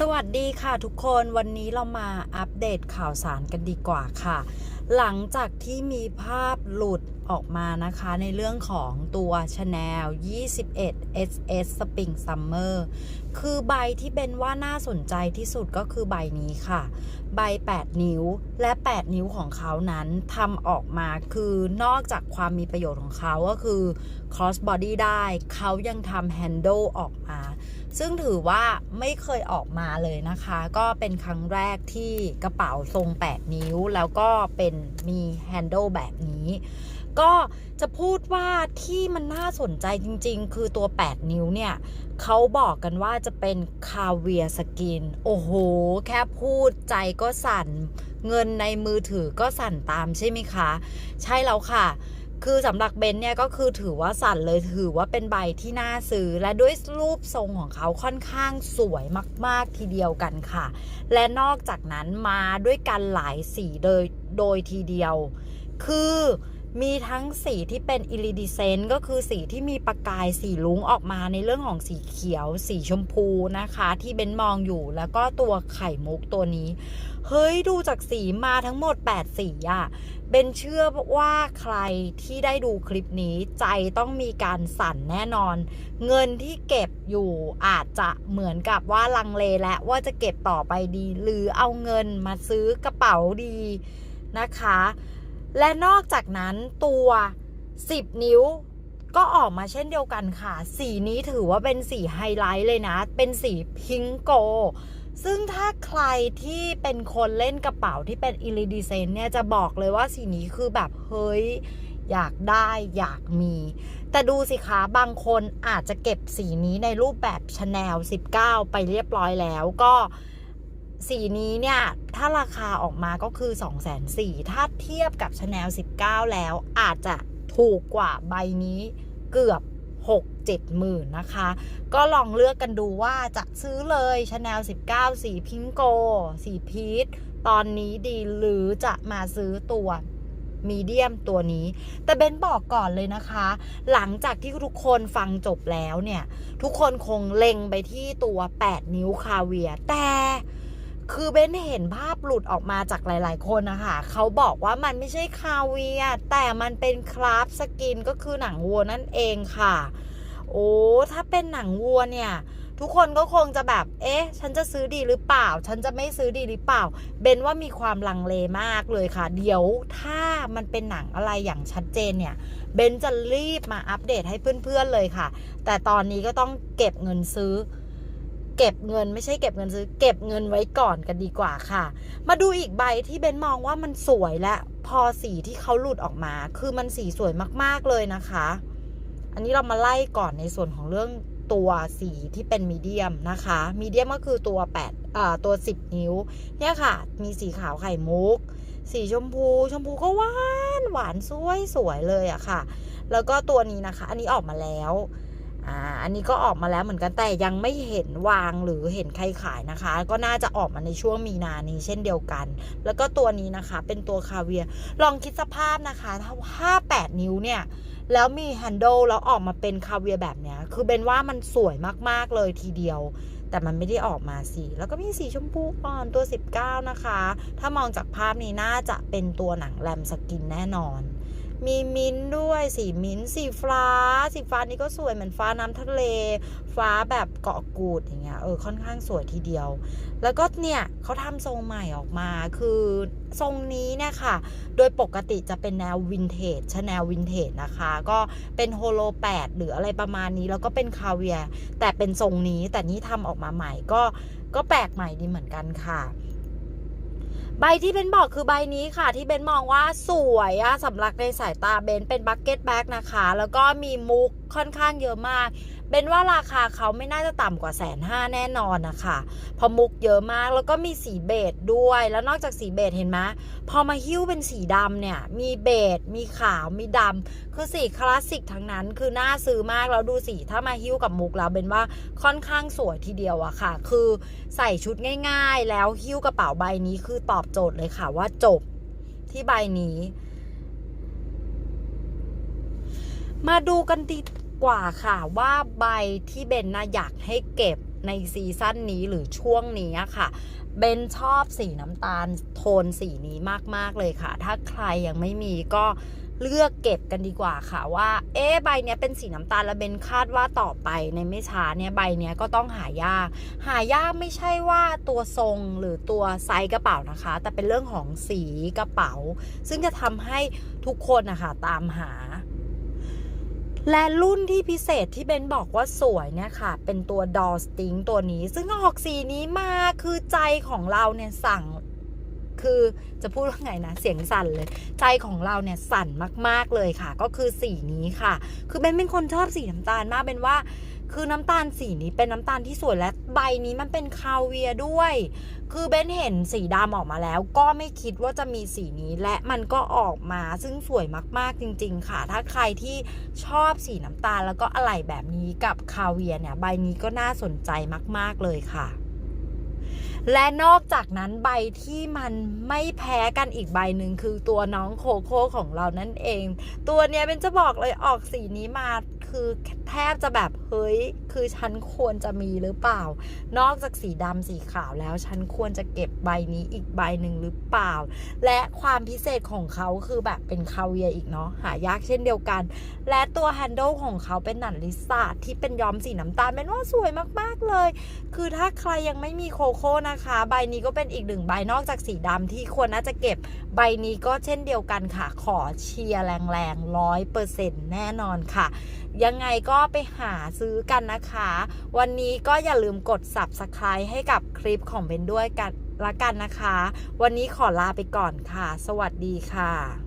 สวัสดีค่ะทุกคนวันนี้เรามาอัปเดตข่าวสารกันดีกว่าค่ะ หลังจากที่มีภาพหลุดออกมานะคะในเรื่องของตัว Chanel 21 SS Spring Summer คือใบที่เป็นว่าน่าสนใจที่สุดก็คือใบนี้ค่ะ ใบ 8 นิ้วและ 8 นิ้วของเขานั้นทำออกมาคือนอกจากความมีประโยชน์ของเขาก็คือ cross body ได้เขายังทำ handle ออกมา ซึ่งถือว่าไม่เคยออกมาเลยนะคะ ก็เป็นครั้งแรกที่กระเป๋าทรง 8 นิ้ว แล้วก็เป็นมีแฮนด์ลแบบนี้ ก็จะพูดว่าที่มันน่าสนใจจริงๆ คือตัว 8 นิ้วเนี่ยเขาบอกกันว่าจะเป็นคาเวียสกิน โอ้โห แค่พูดใจก็สั่น เงินในมือถือก็สั่นตามใช่ไหมคะ ใช่แล้วค่ะ คือสำหรับเบนเนี่ยก็คือถือว่าสั่นเลยถือว่าเป็นใบที่น่าซื้อ และด้วยรูปทรงของเขาค่อนข้างสวยมาก ๆ ทีเดียวกันค่ะ และนอกจากนั้นมาด้วยกันหลายสีโดยโดยทีเดียว คือ มีทั้งสีที่เป็นอิริดิเซนก็คือสีที่มีประกายสีลุ้งออกมาในเรื่องของสีเขียว สีชมพูนะคะ ที่เบนมองอยู่แล้วก็ตัวไข่มุกตัวนี้ เฮ้ยดูจากสีมาทั้งหมด 8 สีอะเบนเชื่อว่าใครที่ได้ดูคลิปนี้ใจต้องมีการสั่นแน่นอน เงินที่เก็บอยู่อาจจะเหมือนกับว่าลังเลและว่าจะเก็บต่อไปดี หรือเอาเงินมาซื้อกระเป๋าดีนะคะ และนอกจากนั้นตัว 10 นิ้วก็ออกมาเช่นเดียวกันค่ะ สีนี้ถือว่าเป็นสีไฮไลท์เลยนะ เป็นสีพิงโก ซึ่งถ้าใครที่เป็นคนเล่นกระเป๋าที่เป็นอิริดิเซนเนี่ยจะบอกเลยว่าสีนี้คือแบบเฮ้ยอยากได้อยากมี แต่ดูสิคะบางคนอาจจะเก็บสีนี้ในรูปแบบ Chanel 19 ไปเรียบร้อยแล้วก็ สีนี้เนี่ย ถ้าราคาออกมาก็คือ 2 4 0 0 0ถ้าเทียบกับ Chanel 19 แล้วอาจจะถูกกว่าใบนี้เกือบ 6 7หมื่นนะคะ ก็ลองเลือกกันดูว่าจะซื้อเลย Chanel 19 สีพิงโก สีพีชตอนนี้ดีหรือจะมาซื้อตัวมีเดียมตัวนี้ แต่เบนบอกก่อนเลยนะคะ หลังจากที่ทุกคนฟังจบแล้วเนี่ย ทุกคนคงเล็งไปที่ตัว 8 นิ้วคาเวียแต่ คือเบนเห็นภาพหลุดออกมาจากหลาย ๆ คนนะคะเขาบอกว่ามันไม่ใช่คาเวียแต่มันเป็นคราฟสกินก็คือหนังวัวนั่นเองค่ะ โอ้ถ้าเป็นหนังวัวเนี่ย ทุกคนก็คงจะแบบ เอ๊ะ ฉันจะซื้อดีหรือเปล่า ฉันจะไม่ซื้อดีหรือเปล่า เบนว่ามีความลังเลมากเลยค่ะ เดี๋ยวถ้ามันเป็นหนังอะไรอย่างชัดเจนเนี่ย เบนจะรีบมาอัปเดตให้เพื่อน ๆ เลยค่ะ แต่ตอนนี้ก็ต้องเก็บเงินซื้อ เก็บเงินไม่ใช่เก็บเงินซื้อ เก็บเงินไว้ก่อนกันดีกว่าค่ะ มาดูอีกใบที่เบนมองว่ามันสวยและ พอสีที่เขาหลุดออกมา คือมันสีสวยมากๆเลยนะคะ อันนี้เรามาไล่ก่อนในส่วนของเรื่องตัวสีที่เป็นมีเดียมนะคะ มีเดียมก็คือตัว8อ่าตัว 10 นิ้ว เนี่ยค่ะ มีสีขาวไข่มุก สีชมพู ชมพูก็หวาน หวานสวยสวยเลยอะค่ะ แล้วก็ตัวนี้นะคะ อันนี้ออกมาแล้ว อ่าอันนี้ก็ออกมาแล้วเหมือนกันแต่ยังไม่เห็นวางหรือเห็นใครขายนะคะ ก็น่าจะออกมาในช่วงมีนานี้เช่นเดียวกัน แล้วก็ตัวนี้นะคะเป็นตัวคาเวียลองคิดสภาพนะคะถ้า8นิ้วเนี่ยแล้วมีแฮนด์ลแล้วออกมาเป็นคาเวียแบบเนี้ยคือเป็นว่ามันสวยมากๆเลยทีเดียว แต่มันไม่ได้ออกมาสี แล้วก็มีสีชมพูอ่อนตัว 19 นะคะ ถ้ามองจากภาพนี้น่าจะเป็นตัวหนังแรมสกินแน่นอน มีมิ้นด้วยสีมิ้นสีฟ้า สีฟ้านี่ก็สวยเหมือนฟ้าน้ำทะเล ฟ้าแบบเกาะกูดอย่างเงี้ยเออค่อนข้างสวยทีเดียว แล้วก็เนี่ยเขาทำทรงใหม่ออกมาคือทรงนี้เนี่ยค่ะ โดยปกติจะเป็นแนววินเทจชาแนลวินเทจนะคะ ก็เป็นโฮโล8หรืออะไรประมาณนี้แล้วก็เป็นคาเวียแต่เป็นทรงนี้แต่นี่ทำออกมาใหม่ก็ก็แปลกใหม่ดีเหมือนกันค่ะ ใบที่เบนบอกคือใบนี้ค่ะที่เบนมองว่าสวยอะสำหรับในสายตาเบนเป็นบักเก็ตแบ็กนะคะ แล้วก็มีมุกค่อนข้างเยอะมากเบนว่าราคาเขาไม่น่าจะต่ำกว่าแสนห้าแน่นอนนะคะพอมุกเยอะมากแล้วก็มีสีเบจด้วย แล้วนอกจากสีเบจเห็นไหมพอมาหิ้วเป็นสีดำเนี่ย มีเบจมีขาวมีดำคือสีคลาสสิกทั้งนั้น คือน่าซื้อมากแล้วดูสีถ้ามาหิ้วกับมุกแล้วเบนว่าค่อนข้างสวยทีเดียวอะค่ะ คือใส่ชุดง่าย ๆ แล้วหิ้วกระเป๋าใบนี้คือตอบโจทย์เลยค่ะว่าจบที่ใบนี้ มาดูกันดีกว่าค่ะว่าใบที่เบนนะอยากให้เก็บในซีซั่นนี้หรือช่วงนี้ค่ะเบนชอบสีน้ำตาลโทนสีนี้มาก ๆ เลยค่ะ ถ้าใครยังไม่มีก็เลือกเก็บกันดีกว่าค่ะว่าเอ๊ใบเนี้ยเป็นสีน้ำตาลแล้วเบนคาดว่าต่อไปในไม่ช้าเนี่ยใบเนี้ยก็ต้องหายาก หายากไม่ใช่ว่าตัวทรงหรือตัวไซส์กระเป๋านะคะ แต่เป็นเรื่องของสีกระเป๋า ซึ่งจะทำให้ทุกคนนะคะตามหา และรุ่นที่พิเศษที่เบนบอกว่าสวยเนี่ยค่ะ เป็นตัวดอสติงตัวนี้ ซึ่งออกสีนี้มาคือใจของเราเนี่ยสั่ง คือจะพูดว่าไงนะ เสียงสั่นเลย ใจของเราเนี่ยสั่นมาก ๆ เลยค่ะ ก็คือสีนี้ค่ะ คือเบนเป็นคนชอบสีน้ำตาลมากเป็นว่า คือน้ำตาลสีนี้เป็นน้ำตาลที่สวยและใบนี้มันเป็นคาเวียด้วย คือเบนเห็นสีดำออกมาแล้ว ก็ไม่คิดว่าจะมีสีนี้และมันก็ออกมาซึ่งสวยมากๆจริง ๆ ค่ะ ถ้าใครที่ชอบสีน้ำตาลแล้วก็อะไหล่แบบนี้กับคาเวียเนี่ยใบนี้ก็น่าสนใจมาก ๆเลยค่ะ และนอกจากนั้นใบที่มันไม่แพ้กันอีกใบหนึ่งคือตัวน้องโคโค่ของเรานั่นเอง ตัวเนี้ยเป็นจะบอกเลยออกสีนี้มา คือแทบจะแบบเฮ้ย คือฉันควรจะมีหรือเปล่า นอกจากสีดำสีขาวแล้ว ฉันควรจะเก็บใบนี้อีกใบหนึ่งหรือเปล่า และความพิเศษของเขาคือแบบเป็นคาเวียอีกเนาะหายากเช่นเดียวกัน และตัวแฮนด์ลของเขาเป็นหนันลิซ่าที่เป็นย้อมสีน้ำตาลเป็นว่าสวยมากๆเลย คือถ้าใครยังไม่มีโคโค่นะคะ ใบนี้ก็เป็นอีกหนึ่งใบนอกจากสีดำที่ควรน่าจะเก็บใบนี้ก็เช่นเดียวกันค่ะขอเชียร์แรงๆร้อยเปอร์เซ็นต์แน่นอนค่ะยังไงก็ไปหาซื้อกันนะคะ วันนี้ก็อย่าลืมกด subscribe ให้กับคลิปของเบนด้วยกันละกันนะคะ วันนี้ขอลาไปก่อนค่ะ สวัสดีค่ะ